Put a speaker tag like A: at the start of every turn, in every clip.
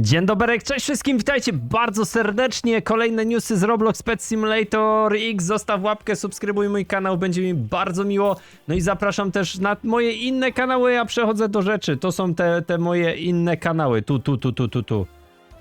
A: Dzień dobry, cześć wszystkim, witajcie bardzo serdecznie. Kolejne newsy z Roblox Pet Simulator X. Zostaw łapkę, subskrybuj mój kanał, będzie mi bardzo miło. No i zapraszam też na moje inne kanały, ja przechodzę do rzeczy. To są te, te moje inne kanały, tu, tu, tu, tu, tu, tu.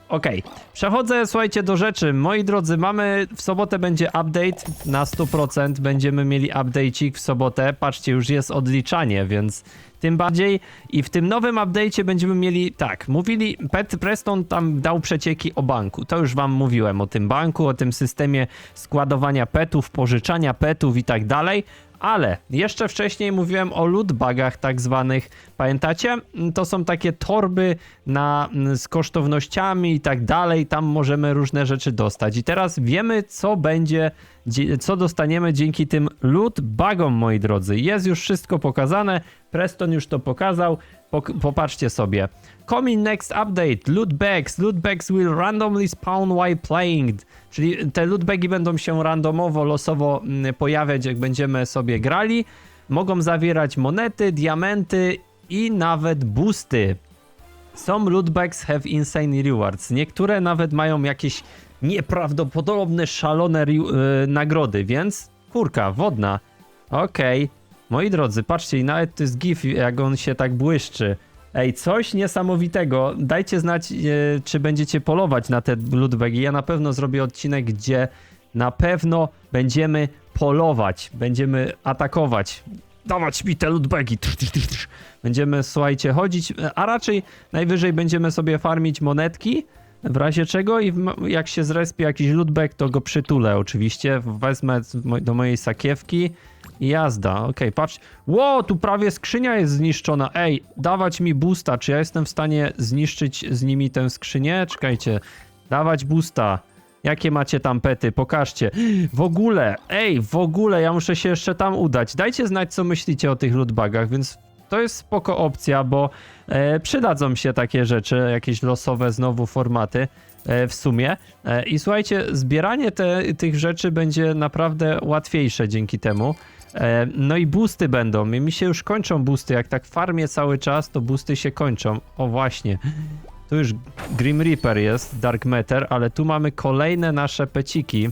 A: Okej, przechodzę, słuchajcie, do rzeczy. Moi drodzy, mamy, w sobotę będzie update na 100%, będziemy mieli update'ik w sobotę. Patrzcie, już jest odliczanie, więc tym bardziej. I w tym nowym update'cie będziemy mieli, tak, mówili, Pet Preston tam dał przecieki o banku. To już wam mówiłem o tym banku, o tym systemie składowania petów, pożyczania petów i tak dalej. Ale jeszcze wcześniej mówiłem o lootbagach tak zwanych. Pamiętacie? To są takie torby na, z kosztownościami i tak dalej. Tam możemy różne rzeczy dostać. I teraz wiemy, co będzie, dzie- co dostaniemy dzięki tym lootbagom, moi drodzy. Jest już wszystko pokazane. Preston już to pokazał. Popatrzcie sobie. Coming next update. Loot bags. Loot bags will randomly spawn while playing. Czyli te loot bagi będą się randomowo, losowo mm, pojawiać, jak będziemy sobie grali. Mogą zawierać monety, diamenty i nawet boosty. Some loot bags have insane rewards. Niektóre nawet mają jakieś nieprawdopodobne, szalone yy, nagrody, więc kurka, wodna. Okej. Moi drodzy, patrzcie, i nawet to jest gif, jak on się tak błyszczy. Ej, coś niesamowitego. Dajcie znać, e, czy będziecie polować na te lootbagi. Ja na pewno zrobię odcinek, gdzie na pewno będziemy polować, będziemy atakować. Dawać mi te lootbagi. Trz, trz, trz, trz. Będziemy, słuchajcie, chodzić, a raczej najwyżej będziemy sobie farmić monetki, w razie czego i jak się zrespie jakiś lootbag, to go przytulę oczywiście. Wezmę do mojej sakiewki jazda. Okej, patrz. Ło, tu prawie skrzynia jest zniszczona. Ej, dawać mi boosta. Czy ja jestem w stanie zniszczyć z nimi tę skrzynię? Czekajcie. Dawać boosta. Jakie macie tam pety? Pokażcie. W ogóle, ej, w ogóle, ja muszę się jeszcze tam udać. Dajcie znać, co myślicie o tych lootbagach, więc to jest spoko opcja, bo e, przydadzą się takie rzeczy, jakieś losowe znowu formaty e, w sumie. E, I słuchajcie, zbieranie te, tych rzeczy będzie naprawdę łatwiejsze dzięki temu. E, no i boosty będą. Mi się już kończą boosty. Jak tak farmię cały czas, to boosty się kończą. O właśnie. Tu już Grim Reaper jest, Dark Matter, ale tu mamy kolejne nasze peciki,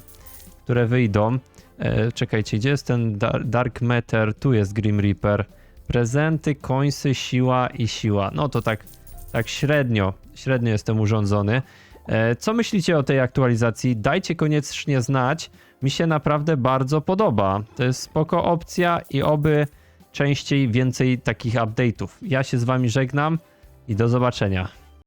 A: które wyjdą. E, czekajcie, gdzie jest ten Dar- Dark Matter? Tu jest Grim Reaper. Prezenty, końsy, siła i siła. No to tak, tak średnio, średnio jestem urządzony. E, co myślicie o tej aktualizacji? Dajcie koniecznie znać. Mi się naprawdę bardzo podoba. To jest spoko opcja i oby częściej więcej takich update'ów. Ja się z wami żegnam i do zobaczenia.